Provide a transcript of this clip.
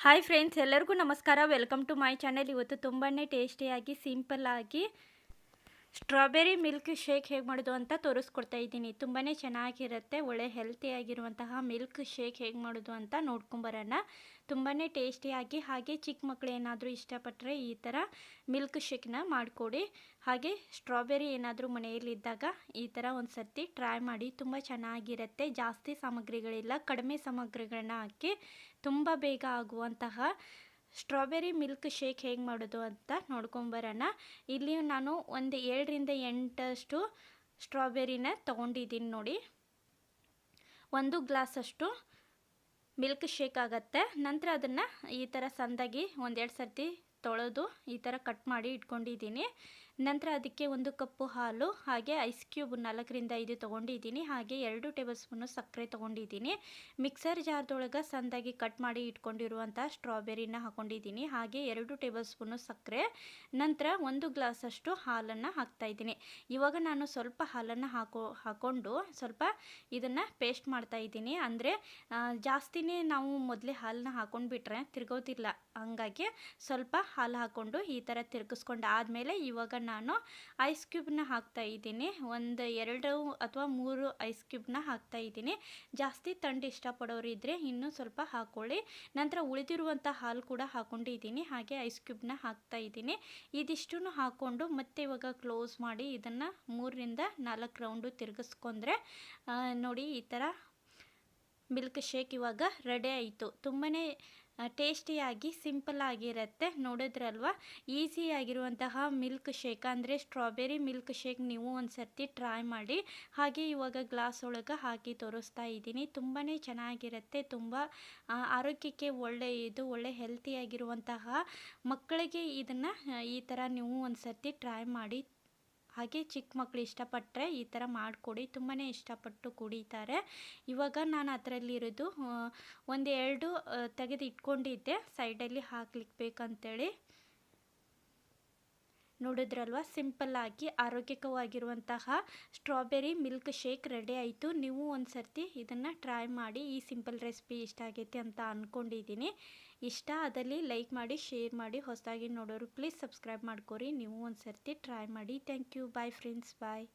Hi friends ಎಲ್ಲರಿಗೂ ನಮಸ್ಕಾರ. Welcome to my channel ಇವತ್ತು ತುಂಬಾ ಟೇಸ್ಟಿಯಾಗಿ ಸಿಂಪಲ್ಲಾಗಿ ಸ್ಟ್ರಾಬೆರಿ ಮಿಲ್ಕ್ ಶೇಕ್ ಹೇಗೆ ಮಾಡೋದು ಅಂತ ತೋರಿಸ್ಕೊಡ್ತಾ ಇದ್ದೀನಿ. ತುಂಬಾ ಚೆನ್ನಾಗಿರುತ್ತೆ, ಒಳ್ಳೆ ಹೆಲ್ತಿಯಾಗಿರುವಂತಹ ಮಿಲ್ಕ್ ಶೇಕ್ ಹೇಗೆ ಮಾಡೋದು ಅಂತ ನೋಡ್ಕೊಂಬರೋಣ ತುಂಬಾ ಟೇಸ್ಟಿಯಾಗಿ ಹಾಗೆ ಚಿಕ್ಕ ಮಕ್ಕಳು ಏನಾದರೂ ಇಷ್ಟಪಟ್ಟರೆ ಈ ಥರ ಮಿಲ್ಕ್ ಶೇಕ್ನ ಮಾಡಿಕೊಡಿ. ಹಾಗೆ ಸ್ಟ್ರಾಬೆರಿ ಏನಾದರೂ ಮನೆಯಲ್ಲಿದ್ದಾಗ ಈ ಥರ ಒಂದು ಸರ್ತಿ ಟ್ರೈ ಮಾಡಿ, ತುಂಬ ಚೆನ್ನಾಗಿರುತ್ತೆ. ಜಾಸ್ತಿ ಸಾಮಗ್ರಿಗಳಿಲ್ಲ, ಕಡಿಮೆ ಸಾಮಗ್ರಿಗಳನ್ನ ಹಾಕಿ ತುಂಬ ಬೇಗ ಆಗುವಂತಹ ಸ್ಟ್ರಾಬೆರಿ ಮಿಲ್ಕ್ ಶೇಕ್ ಹೇಗೆ ಮಾಡೋದು ಅಂತ ನೋಡ್ಕೊಂಬರೋಣ ಇಲ್ಲಿ ನಾನು ಒಂದು ಏಳರಿಂದ ಎಂಟಷ್ಟು ಸ್ಟ್ರಾಬೆರಿನ ತೊಗೊಂಡಿದ್ದೀನಿ ನೋಡಿ. ಒಂದು ಗ್ಲಾಸಷ್ಟು ಮಿಲ್ಕ್ ಶೇಕ್ ಆಗುತ್ತೆ. ನಂತರ ಅದನ್ನು ಈ ಥರ ಸಂದಾಗಿ ಒಂದೆರಡು ಸರ್ತಿ ತೊಳೆದು ಈ ಥರ ಕಟ್ ಮಾಡಿ ಇಟ್ಕೊಂಡಿದ್ದೀನಿ. ನಂತರ ಅದಕ್ಕೆ ಒಂದು ಕಪ್ಪು ಹಾಲು, ಹಾಗೆ ಐಸ್ ಕ್ಯೂಬ್ ನಾಲ್ಕರಿಂದ ಐದು ತೊಗೊಂಡಿದ್ದೀನಿ. ಹಾಗೆ ಎರಡು ಟೇಬಲ್ ಸ್ಪೂನು ಸಕ್ಕರೆ ತೊಗೊಂಡಿದ್ದೀನಿ. ಮಿಕ್ಸರ್ ಜಾರ್ದೊಳಗೆ ಸಂದಾಗಿ ಕಟ್ ಮಾಡಿ ಇಟ್ಕೊಂಡಿರುವಂಥ ಸ್ಟ್ರಾಬೆರಿನ ಹಾಕೊಂಡಿದ್ದೀನಿ. ಹಾಗೆ ಎರಡು ಟೇಬಲ್ ಸ್ಪೂನು ಸಕ್ಕರೆ, ನಂತರ ಒಂದು ಗ್ಲಾಸಷ್ಟು ಹಾಲನ್ನು ಹಾಕ್ತಾಯಿದ್ದೀನಿ ಇವಾಗ ನಾನು ಸ್ವಲ್ಪ ಹಾಲನ್ನು ಹಾಕೋ ಹಾಕ್ಕೊಂಡು ಸ್ವಲ್ಪ ಇದನ್ನು ಪೇಸ್ಟ್ ಮಾಡ್ತಾಯಿದ್ದೀನಿ ಅಂದರೆ ಜಾಸ್ತಿನೇ ನಾವು ಮೊದಲೇ ಹಾಲನ್ನ ಹಾಕೊಂಡ್ಬಿಟ್ರೆ ತಿರ್ಗೋದಿಲ್ಲ ಹಂಗಾಗಿ ಸ್ವಲ್ಪ ಹಾಲು ಹಾಕ್ಕೊಂಡು ಈ ಥರ ತಿರ್ಗಿಸ್ಕೊಂಡು ಆದಮೇಲೆ ಇವಾಗ ನಾನು ಐಸ್ ಕ್ಯೂಬ್ನ ಹಾಕ್ತಾ ಇದ್ದೀನಿ. ಒಂದು, ಎರಡು ಅಥವಾ ಮೂರು ಐಸ್ ಕ್ಯೂಬ್ನ ಹಾಕ್ತಾ ಇದ್ದೀನಿ. ಜಾಸ್ತಿ ತಂಡು ಇಷ್ಟಪಡೋರು ಇದ್ದರೆ ಇನ್ನೂ ಸ್ವಲ್ಪ ಹಾಕ್ಕೊಳ್ಳಿ ನಂತರ ಉಳಿದಿರುವಂಥ ಹಾಲು ಕೂಡ ಹಾಕ್ಕೊಂಡಿದ್ದೀನಿ ಹಾಗೆ ಐಸ್ ಕ್ಯೂಬ್ನ ಹಾಕ್ತಾ ಇದ್ದೀನಿ. ಇದಿಷ್ಟು ಹಾಕ್ಕೊಂಡು ಮತ್ತೆ ಇವಾಗ ಕ್ಲೋಸ್ ಮಾಡಿ ಇದನ್ನು ಮೂರರಿಂದ ನಾಲ್ಕು ರೌಂಡು ತಿರುಗಿಸ್ಕೊಂಡ್ರೆ ನೋಡಿ ಈ ಥರ ಮಿಲ್ಕ್ ಶೇಕ್ ಇವಾಗ ರೆಡಿ ಆಯಿತು. ತುಂಬಾ ಟೇಸ್ಟಿಯಾಗಿ ಸಿಂಪಲ್ ಆಗಿರುತ್ತೆ ನೋಡಿದ್ರಲ್ವ? ಈಸಿಯಾಗಿರುವಂತಹ ಮಿಲ್ಕ್ ಶೇಕ್ ಅಂದರೆ ಸ್ಟ್ರಾಬೆರಿ ಮಿಲ್ಕ್ ಶೇಕ್ ನೀವು ಒಂದು ಸರ್ತಿ ಟ್ರೈ ಮಾಡಿ. ಹಾಗೆ ಇವಾಗ ಗ್ಲಾಸ್ ಒಳಗೆ ಹಾಕಿ ತೋರಿಸ್ತಾ ಇದ್ದೀನಿ. ತುಂಬಾ ಚೆನ್ನಾಗಿರುತ್ತೆ. ತುಂಬ ಆರೋಗ್ಯಕ್ಕೆ ಒಳ್ಳೆಯದು ಒಳ್ಳೆ ಹೆಲ್ತಿಯಾಗಿರುವಂತಹ ಮಕ್ಕಳಿಗೆ ಇದನ್ನು ಈ ಥರ ನೀವು ಒಂದು ಸರ್ತಿ ಟ್ರೈ ಮಾಡಿ ಹಾಗೆ ಚಿಕ್ಕ ಮಕ್ಕಳು ಇಷ್ಟಪಟ್ಟರೆ ಈ ಥರ ಮಾಡಿಕೊಡಿ. ತುಂಬಾ ಇಷ್ಟಪಟ್ಟು ಕುಡಿತಾರೆ. ಇವಾಗ ನಾನು ಅದರಲ್ಲಿರೋದು ಒಂದು ಎರಡು ತೆಗೆದು ಇಟ್ಕೊಂಡಿದ್ದೆ ಸೈಡಲ್ಲಿ ಹಾಕ್ಲಿಕ್ಕೆ ಬೇಕಂತೇಳಿ. ನೋಡಿದ್ರಲ್ವ? ಸಿಂಪಲ್ಲಾಗಿ ಆರೋಗ್ಯಕವಾಗಿರುವಂತಹ ಸ್ಟ್ರಾಬೆರಿ ಮಿಲ್ಕ್ ಶೇಕ್ ರೆಡಿ ಆಯಿತು. ನೀವು ಒಂದು ಸರ್ತಿ ಇದನ್ನು ಟ್ರೈ ಮಾಡಿ, ಈ ಸಿಂಪಲ್ ರೆಸಿಪಿ ಇಷ್ಟ ಆಗೈತೆ ಅಂತ ಅಂದ್ಕೊಂಡಿದ್ದೀನಿ ಇಷ್ಟ ಆದಲ್ಲಿ ಲೈಕ್ ಮಾಡಿ, ಶೇರ್ ಮಾಡಿ, ಹೊಸದಾಗಿ ನೋಡೋರು ಪ್ಲೀಸ್ ಸಬ್ಸ್ಕ್ರೈಬ್ ಮಾಡ್ಕೊರಿ. ನೀವು ಒಂದು ಸರ್ತಿ ಟ್ರೈ ಮಾಡಿ. Thank you. Bye friends. Bye.